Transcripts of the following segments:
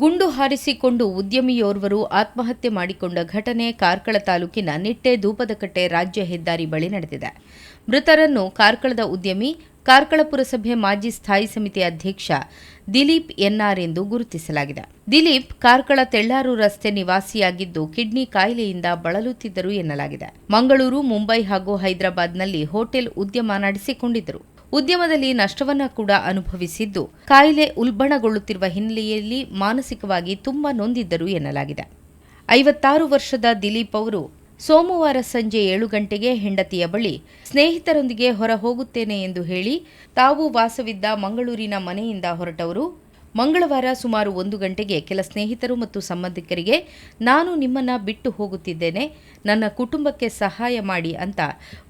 ಗುಂಡು ಹಾರಿಸಿಕೊಂಡು ಉದ್ಯಮಿಯೋರ್ವರು ಆತ್ಮಹತ್ಯೆ ಮಾಡಿಕೊಂಡ ಘಟನೆ ಕಾರ್ಕಳ ತಾಲೂಕಿನ ನಿಟ್ಟೆ ಧೂಪದಕಟ್ಟೆ ರಾಜ್ಯ ಹೆದ್ದಾರಿ ಬಳಿ ನಡೆದಿದೆ. ಮೃತರನ್ನು ಕಾರ್ಕಳದ ಉದ್ಯಮಿ, ಕಾರ್ಕಳ ಪುರಸಭೆ ಮಾಜಿ ಸ್ಥಾಯಿ ಸಮಿತಿ ಅಧ್ಯಕ್ಷ ದಿಲೀಪ್ ಎನ್ಆರ್ ಎಂದು ಗುರುತಿಸಲಾಗಿದೆ. ದಿಲೀಪ್ ಕಾರ್ಕಳ ತೆಳ್ಳಾರು ರಸ್ತೆ ನಿವಾಸಿಯಾಗಿದ್ದು ಕಿಡ್ನಿ ಕಾಯಿಲೆಯಿಂದ ಬಳಲುತ್ತಿದ್ದರು ಎನ್ನಲಾಗಿದೆ. ಮಂಗಳೂರು, ಮುಂಬೈ ಹಾಗೂ ಹೈದರಾಬಾದ್ನಲ್ಲಿ ಹೋಟೆಲ್ ಉದ್ಯಮ ನಡೆಸಿಕೊಂಡಿದ್ದರು. ಉದ್ಯಮದಲ್ಲಿ ನಷ್ಟವನ್ನ ಕೂಡ ಅನುಭವಿಸಿದ್ದು. ಕಾಯಿಲೆ ಉಲ್ಬಣಗೊಳ್ಳುತ್ತಿರುವ ಹಿನ್ನೆಲೆಯಲ್ಲಿ ಮಾನಸಿಕವಾಗಿ ತುಂಬಾ ನೊಂದಿದ್ದರು ಎನ್ನಲಾಗಿದೆ. ಐವತ್ತಾರು ವರ್ಷದ ದಿಲೀಪ್ ಅವರು ಸೋಮವಾರ ಸಂಜೆ ಏಳು ಗಂಟೆಗೆ ಹೆಂಡತಿಯ ಬಳಿ, ಸ್ನೇಹಿತರೊಂದಿಗೆ ಹೊರ ಹೋಗುತ್ತೇನೆ ಎಂದು ಹೇಳಿ, ತಾವು ವಾಸವಿದ್ದ ಮಂಗಳೂರಿನ ಮನೆಯಿಂದ ಹೊರಟವರು. ಮಂಗಳವಾರ ಸುಮಾರು ಒಂದು ಗಂಟೆಗೆ ಕೆಲ ಸ್ನೇಹಿತರು ಮತ್ತು ಸಂಬಂಧಿಕರಿಗೆ, ನಾನು ನಿಮ್ಮನ್ನ ಬಿಟ್ಟು ಹೋಗುತ್ತಿದ್ದೇನೆ, ನನ್ನ ಕುಟುಂಬಕ್ಕೆ ಸಹಾಯ ಮಾಡಿ ಅಂತ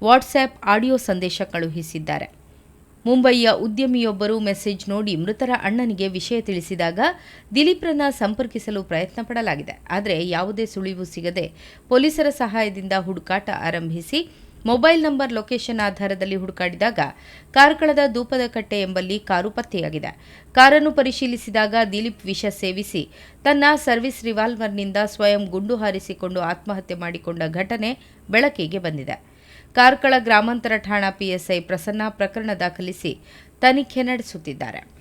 ವಾಟ್ಸ್ಆ್ಯಪ್ ಆಡಿಯೋ ಸಂದೇಶ ಕಳುಹಿಸಿದ್ದಾರೆ. ಮುಂಬಯಿಯ ಉದ್ಯಮಿಯೊಬ್ಬರು ಮೆಸೇಜ್ ನೋಡಿ ಮೃತರ ಅಣ್ಣನಿಗೆ ವಿಷಯ ತಿಳಿಸಿದಾಗ ದಿಲೀಪ್ರನ್ನ ಸಂಪರ್ಕಿಸಲು ಪ್ರಯತ್ನ ಪಡಲಾಗಿದೆ. ಆದರೆ ಯಾವುದೇ ಸುಳಿವು ಸಿಗದೆ ಪೊಲೀಸರ ಸಹಾಯದಿಂದ ಹುಡುಕಾಟ ಆರಂಭಿಸಿ ಮೊಬೈಲ್ ನಂಬರ್ ಲೊಕೇಶನ್ ಆಧಾರದಲ್ಲಿ ಹುಡುಕಾಡಿದಾಗ ಕಾರ್ಕಳದ ದೂಪದ ಕಟ್ಟೆ ಎಂಬಲ್ಲಿ ಕಾರು ಪತ್ತೆಯಾಗಿದೆ. ಕಾರನ್ನು ಪರಿಶೀಲಿಸಿದಾಗ ದಿಲೀಪ್ ವಿಷ ಸೇವಿಸಿ ತನ್ನ ಸರ್ವಿಸ್ ರಿವಾಲ್ವರ್ನಿಂದ ಸ್ವಯಂ ಗುಂಡು ಹಾರಿಸಿಕೊಂಡು ಆತ್ಮಹತ್ಯೆ ಮಾಡಿಕೊಂಡ ಘಟನೆ ಬೆಳಕಿಗೆ ಬಂದಿದೆ. ಕಾರ್ಕಳ ಗ್ರಾಮಾಂತರ ಠಾಣಾ ಪಿಎಸ್ಐ ಪ್ರಸನ್ನ ಪ್ರಕರಣ ದಾಖಲಿಸಿ ತನಿಖೆ ನಡೆಸುತ್ತಿದ್ದಾರೆ.